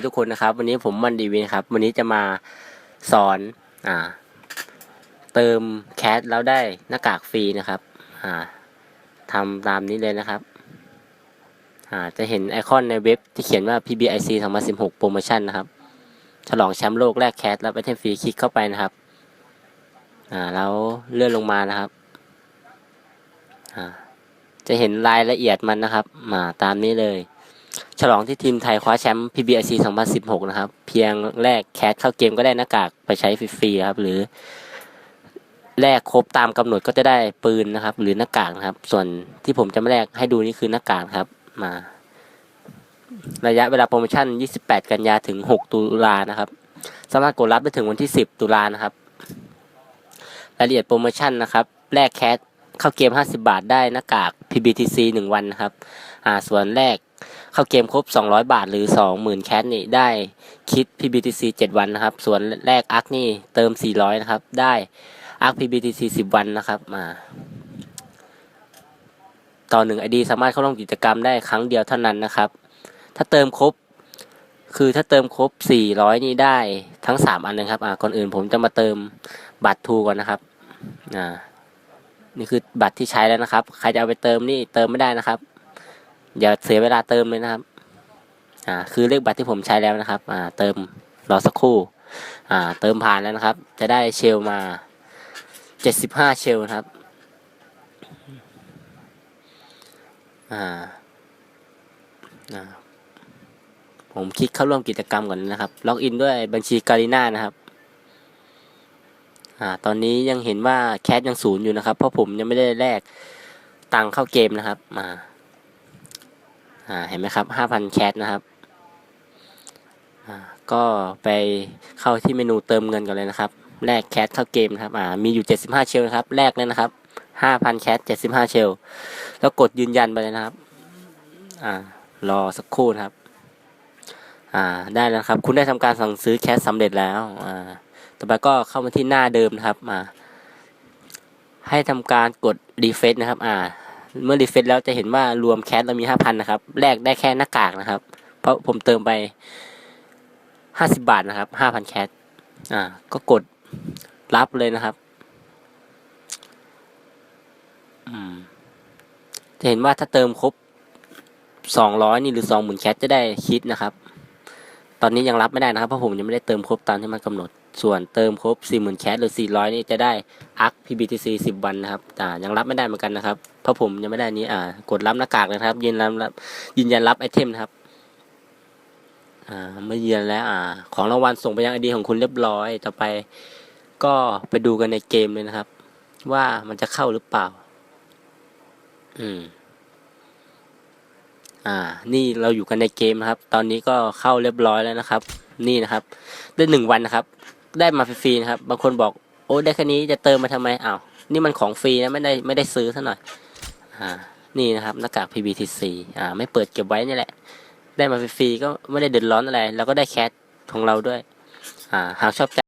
ดีทุกคนนะครับ วันนี้ผมมันดีวินครับ วันนี้จะมาสอนอ่า เติมแคสแล้วได้หน้ากากฟรีนะครับอ่าทำตามนี้เลยนะครับอ่าจะเห็นไอคอนในเว็บที่เขียนว่า PBIC 2016 โปรโมชั่นนะครับ ฉลองแชมป์โลกแรกแคสแล้วไปเทมฟรีคลิกเข้าไปนะครับอ่าแล้วเลื่อนลงมานะครับอ่าจะเห็นรายละเอียดมันนะครับมาตามนี้เลย ฉลองที่ทีมไทยคว้าแชมป์ PBIC 2016 นะครับ เพียงแลกแคสเข้าเกมก็ได้หน้ากากไปใช้ฟรีๆครับ หรือแลกครบตามกำหนดก็จะได้ปืนนะครับ หรือหน้ากากนะครับ ส่วนที่ผมจะไม่แลกให้ดูนี่คือหน้ากากครับ มา ระยะเวลาโปรโมชั่น 28 กันยาถึง 6 ตุลานะครับ สามารถกดรับได้ถึงวันที่ 10 ตุลานะครับ รายละเอียดโปรโมชั่นนะครับ แลกแคสเข้าเกม 50 บาทได้หน้ากาก PBTC 1 วันนะครับ อ่าส่วนแรก เข้าเกมครบ 200 บาทหรือ 20,000 แคสนี่ได้คิด PBTC 7 วันนะครับ ส่วนแรกอาร์คนี่เติม 400 นะครับ ได้อาร์ค PBTC 10 วันนะครับมาต่อหนึ่งไอดีสามารถเข้าร่วมกิจกรรมได้ครั้งเดียวเท่านั้นนะครับ ถ้าเติมครบ คือถ้าเติมครบ 400 นี่ได้ทั้ง 3 อันนะครับ อ่า ก่อนอื่นผมจะมาเติมบัตรทูก่อนนะครับ อ่า นี่คือบัตรที่ใช้แล้วนะครับ ใครจะเอาไปเติมนี่เติมไม่ได้นะครับ อย่าเสียเวลาเติมเลยนะครับ อ่า คือเลขบัตรที่ผมใช้แล้วนะครับ อ่า เติมรอสักครู่ อ่า เติมผ่านแล้วนะครับ จะได้เชลมา75เชลครับ อ่า อ่า ผมคลิกเข้าร่วมกิจกรรมก่อนนะครับ ล็อกอินด้วยบัญชีการีน่านะครับ อ่า ตอนนี้ยังเห็นว่าแคสยังศูนย์อยู่นะครับ เพราะผมยังไม่ได้แลกตังเข้าเกมนะครับ มา อ่าเห็นไหมครับห้าพันแคสนะครับอ่าก็ไปเข้าที่เมนูเติมเงินกันเลยนะครับแลกแคสเข้าเกมนะครับอ่ามีอยู่เจ็ดสิบห้าเชลนะครับแลกเลยนะครับห้าพันแคสเจ็ดสิบห้าเชลแล้วกดยืนยันไปเลยนะครับอ่ารอสักครู่นะครับอ่าได้แล้วครับ คุณได้ทำการสั่งซื้อแคสสำเร็จแล้วอ่าต่อไปก็เข้ามาที่หน้าเดิมนะครับมาให้ทำการกดรีเฟซนะครับอ่า เมื่อรีเฟซแล้วจะเห็นว่ารวมแคสเรามีห้าพันนะครับแลกได้แค่หน้ากากนะครับ เพราะผมเติมไปห้าสิบาทนะครับห้าพันแคสอ่า ก็กดรับเลยนะครับ อืม จะเห็นว่าถ้าเติมครบสองร้อยนี่หรือสองหมื่นแคสจะได้คิดนะครับ ตอนนี้ยังรับไม่ได้นะครับเพราะผมยังไม่ได้เติมครบตามที่มันกำหนด ส่วนเติมครบ 40,000แคสหรือ 400 นี่จะได้อัก PBTC 10 วันนะครับแต่ยังรับไม่ได้เหมือนกันนะครับเพราะผมยังไม่ได้นี้อ่ากดรับหน้ากากเลยนะครับ ยืนยันรับยืนยันรับไอเทมนะครับอ่าเมื่อยืนยันแล้วอ่า ของรางวัลส่งไปยังไอดีของคุณเรียบร้อยต่อไป ก็ไปดูกันในเกมเลยนะครับ ว่ามันจะเข้าหรือเปล่า อืม อ่า นี่เราอยู่กันในเกมนะครับ ตอนนี้ก็เข้าเรียบร้อยแล้วนะครับ นี่นะครับ ได้หนึ่งวันนะครับ ได้มาฟรีๆนะครับ บางคนบอกโอ้ได้แค่นี้จะเติมมาทำไมอ้าวนี่มันของฟรีนะไม่ได้ไม่ได้ซื้อซะหน่อย อ่า นี่นะครับหน้ากาก PBTC อ่า ไม่เปิดเก็บไว้นี่แหละ ได้มาฟรีๆก็ไม่ได้เดือดร้อนอะไร แล้วก็ได้แคสของเราด้วย อ่า หากชอบใจ